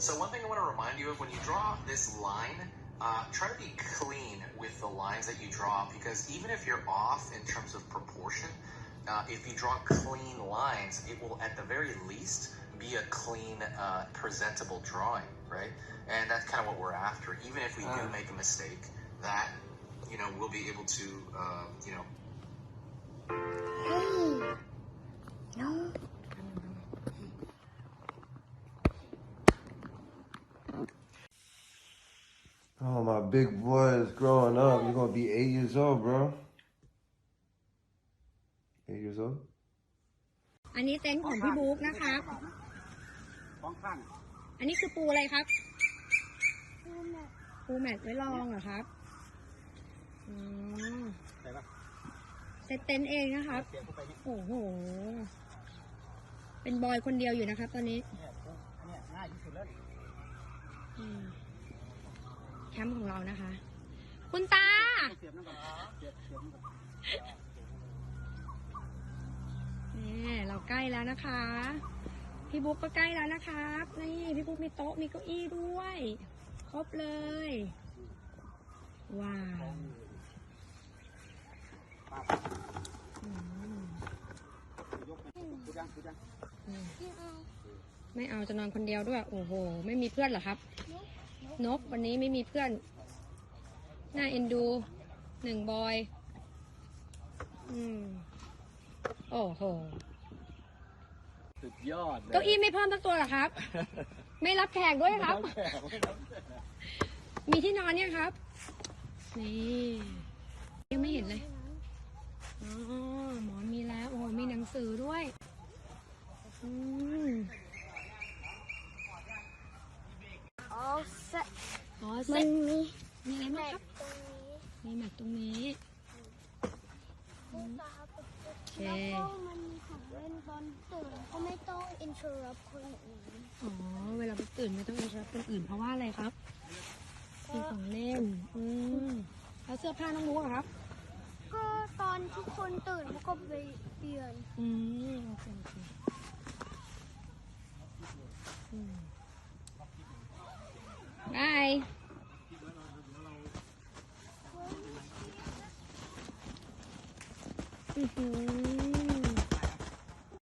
So one thing I want to remind you of when you draw this line, uh, try to be clean with the lines that you draw because even if you're off in terms of proportion, uh, if you draw clean lines, it will at the very least be a clean, uh, presentable drawing, right? And that's kind of what we're after. Even if we do Ah. make a mistake, that you know we'll be able to uh, you know big boy is growing up. You're gonna be eight years old, bro. Eight years old? อันนี้เต็นท์ของพี่บุ๊กนะครับ ของข้างอันนี้คือปูอะไรครับคือแบบปูแมทไว้รองเหรอครับอืมใช่ปะเซตเต็นท์เองนะครับ เสียบเข้าไปนี่โอ้โห เป็นบอยคนเดียวอยู่นะครับ ตอนนี้เนี่ยปุ๊บเนี่ยง่ายที่สุดแล้วนี่ อืม แคมป์ของเรานะคะ คุณตาเสียบนั่นก่อนเสียบเสียบนั่นก่อนนี่เราใกล้แล้วนะคะ พี่บุ๊กก็ใกล้แล้วนะครับ นี่พี่บุ๊กมีโต๊ะมีเก้าอี้ด้วย ครบเลย ว้าวไม่เอาไม่เอาจะนอนคนเดียวด้วย โอ้โห ไม่มีเพื่อนเหรอครับ นกวันนี้ไม่มีเพื่อนน่าเอ็นดูหนึ่งบอย อืม โอ้โห สุดยอดเลยเก้าอี้ไม่เพิ่มสักตัวเหรอครับ ไม่รับแขกด้วยครับ แขกไม่รับแขกมีที่นอนเนี่ยงครับ นี่ยังไม่เห็นเลย อ๋อหมอนมีแล้ว โอ้โหมีหนังสือด้วย อืม เอาเสะ อ๋อ มัเซ็นตมีมีอะไรแบบ้างครับบตรงนี้มีแมทตรงนี้ผู้ตาปกติเคแล้วก็มันมีของเล่นตอนตื่นก็ไม่ต้อง interrupt คนอื่นอ๋อเวลาไปตื่นไม่ต้องอินทรัพคนอื่นเพราะว่าอะไรครับมีของเล่นอืมแล้วเสื้อผ้าน้องมุกอะครับ ก็ตอนทุกคนตื่นเขาก็ไปเปลี่ยนอืมโอเคโอเคอืมบาย Mm-hmm.